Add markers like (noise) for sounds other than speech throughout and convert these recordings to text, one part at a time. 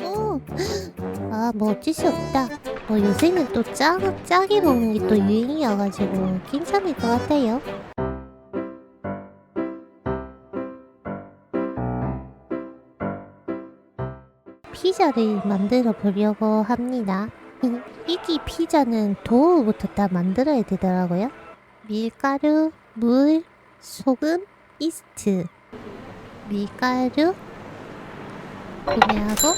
오, (gasps) 아, 뭐 어쩔 수 없다. 뭐 요새는 또 짜, 짜게 먹는 게 또 유행이어가지고 괜찮을 것 같아요. 피자를 만들어 보려고 합니다. (laughs) 이기 피자는 도우부터 다 만들어야 되더라고요. 밀가루, 물, 소금, 이스트. 밀가루 구매하고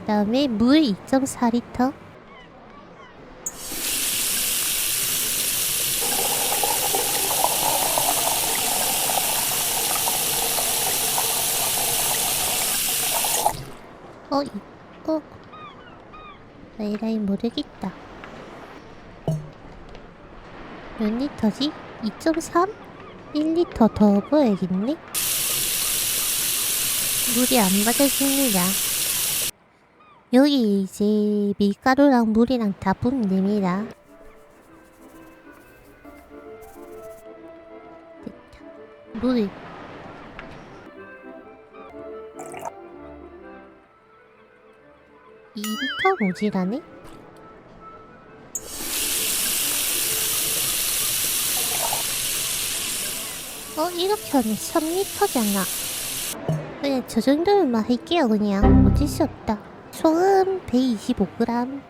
그 다음에 물 2.4리터 어, 이, 어, 에라이 모르겠다. 몇 리터지? 2.3? 1리터 더 부어야겠네? 물이 안 받아집니다. 여기 이제 밀가루랑 물이랑 다 부으면 됩니다. 됐다. 물. 이리터 모지라네? 어, 이렇게 하면 3리터잖아. 그냥 저 정도만 할게요, 그냥. 어쩔 수 없다. 소금 125g.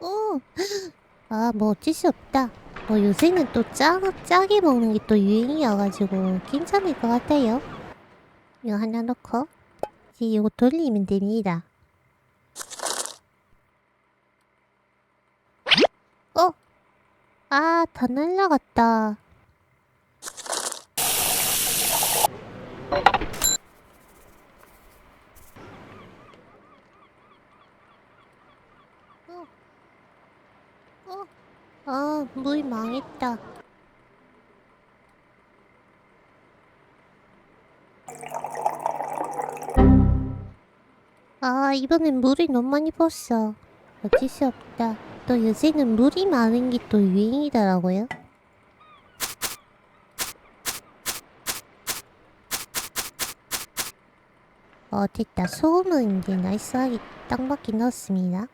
오! 아, 뭐 어쩔 수 없다. 뭐 요새는 또 짜, 짜게 먹는 게 또 유행이어가지고 괜찮을 것 같아요. 이거 하나 넣고, 이제 이거 돌리면 됩니다. 어? 아, 다 날라갔다. 어. 어. 아, 물 망했다. 아, 이번엔 물이 너무 많이 부었어. 어쩔 수 없다. 또 요새는 물이 많은 게 또 유행이더라고요. 어, 됐다. 소금은 이제 나이스하게 딱 맞게 넣었습니다.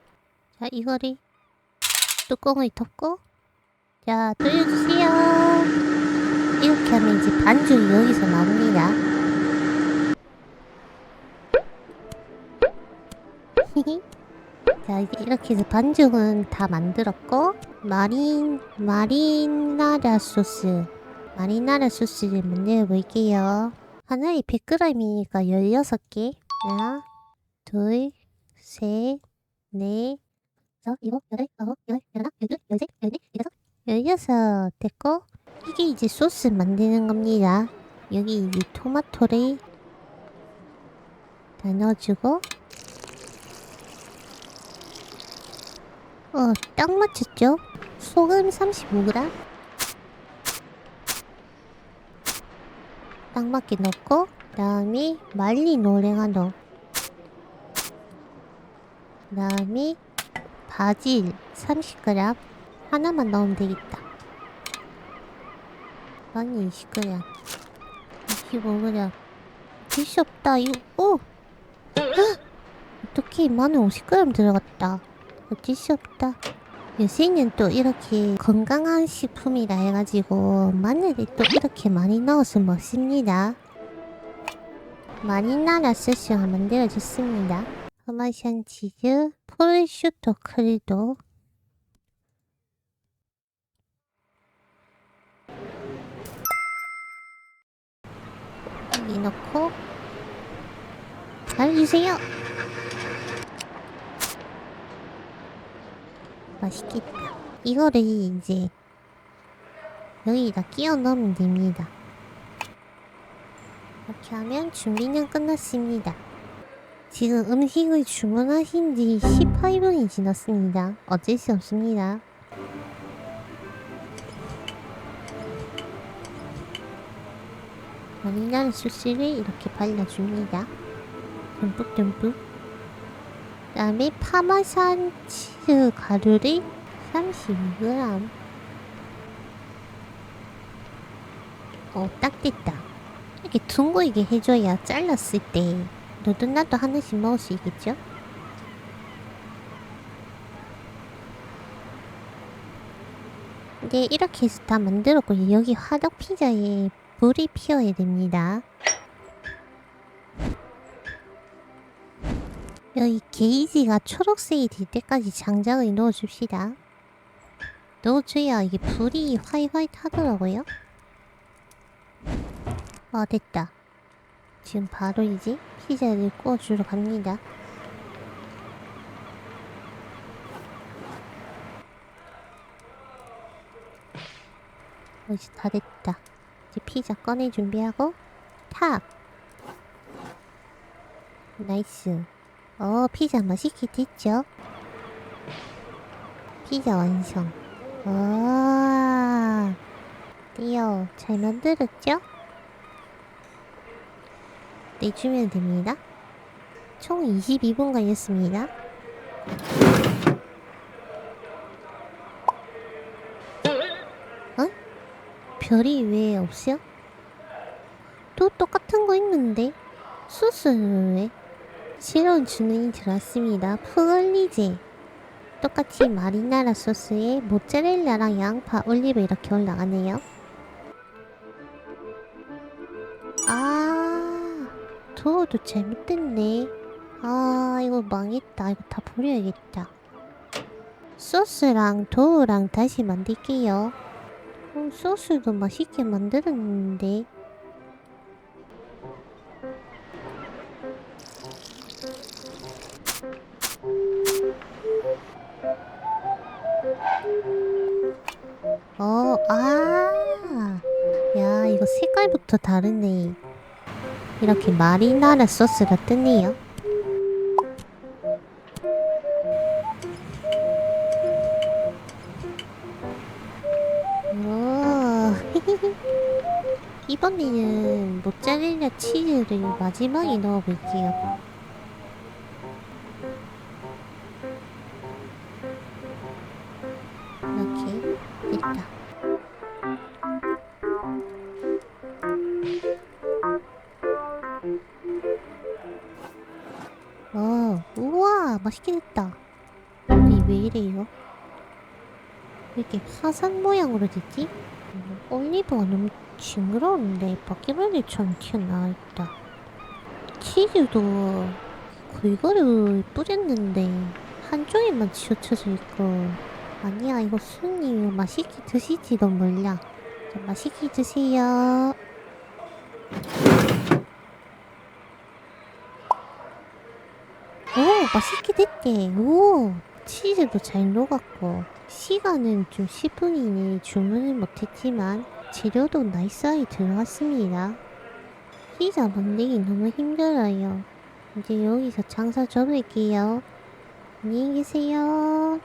자, 이거를 뚜껑을 덮고 자, 돌려주세요. 이렇게 하면 이제 반죽이 여기서 나옵니다. 히히. 자, 이렇게 해서 반죽은 다 만들었고 마린 마리나라 소스 마리나라 소스를 만들어 볼게요. 하나에 100g이니까 16개. 하나, 둘, 셋, 넷, 다섯, 일곱, 여덟, 아홉, 열, 열하나, 열둘, 열셋, 열넷, 열다섯, 열여섯 됐고 이게 이제 소스 만드는 겁니다. 여기 이제 토마토를 다 넣어주고 어, 딱 맞췄죠? 소금 35g 딱 맞게 넣고 그 다음에 말린 오레가노 그 다음에 바질 30g 하나만 넣으면 되겠다. 아니 20g 25g 필수 없다 이거. 오! 헉! (gasps) 어떻게 마늘 50g 들어갔다 어쩔 수 없다 요새는 또 이렇게 건강한 식품이라 해가지고 마늘을 또 이렇게 많이 넣어서 먹습니다. 마리나라 소스가 만들어졌습니다. 파마산 치즈, 프로슈토 크리도 여기 넣고 잘 주세요. 맛있겠다. 이거를 이제 여기다 끼워 넣으면 됩니다. 이렇게 하면 준비는 끝났습니다. 지금 음식을 주문하신 지 18분이 지났습니다. 어쩔 수 없습니다. 마리나르 소스를 이렇게 발라줍니다. 듬뿍듬뿍. 다음에 파마산 치즈 가루리 30g 어, 딱 됐다. 이렇게 둥글게 해줘야 잘랐을 때 너도 나도 하나씩 먹을 수 있겠죠? 이제 이렇게 해서 다 만들었고 여기 화덕 피자에 불이 피어야 됩니다. 여기 게이지가 초록색이 될 때까지 장작을 넣어줍시다. 넣어줘야 이게 불이 화이화이트 하더라고요. 어, 됐다. 지금 바로 이제 피자를 구워주러 갑니다. 어, 이제 다 됐다. 이제 피자 꺼내 준비하고 탁. 나이스. 어, 피자 맛있게 됐죠? 피자 완성. 와. 띠요. 잘 만들었죠? 내주면 됩니다. 총 22분 걸렸습니다. 어? 별이 왜 없어? 또 똑같은 거 있는데? 소스는 왜? 새로운 주문이 들어왔습니다. 푸걸리제. 똑같이 마리나라 소스에 모짜렐라랑 양파, 올리브 이렇게 올라가네요. 아, 도어도 잘못됐네. 아, 이거 망했다. 이거 다 버려야겠다. 소스랑 도우랑 다시 만들게요. 어, 소스도 맛있게 만들었는데. 어, 아. 야, 이거 색깔부터 다르네. 이렇게 마리나라 소스가 뜨네요. 오. (laughs) 이번에는 모짜렐라 치즈를 마지막에 넣어볼게요. 맛있게 됐다. 근데 왜 이래요? 왜 이렇게 화산 모양으로 됐지? 음, 올리브가 너무 징그러운데 바퀴벌레처럼 튀어나와 있다. 치즈도 골고루 뿌렸는데 한쪽에만 치우쳐져 있고 아니야 이거 수님 맛있게 드실지도 몰라. 자, 맛있게 드세요. 오, 맛있게 됐대. 오, 치즈도 잘 녹았고. 시간은 좀 10분이니 주문을 못했지만 재료도 나이스하게 들어갔습니다. 피자 만들기 너무 힘들어요. 이제 여기서 장사 접을게요. 안녕히 계세요.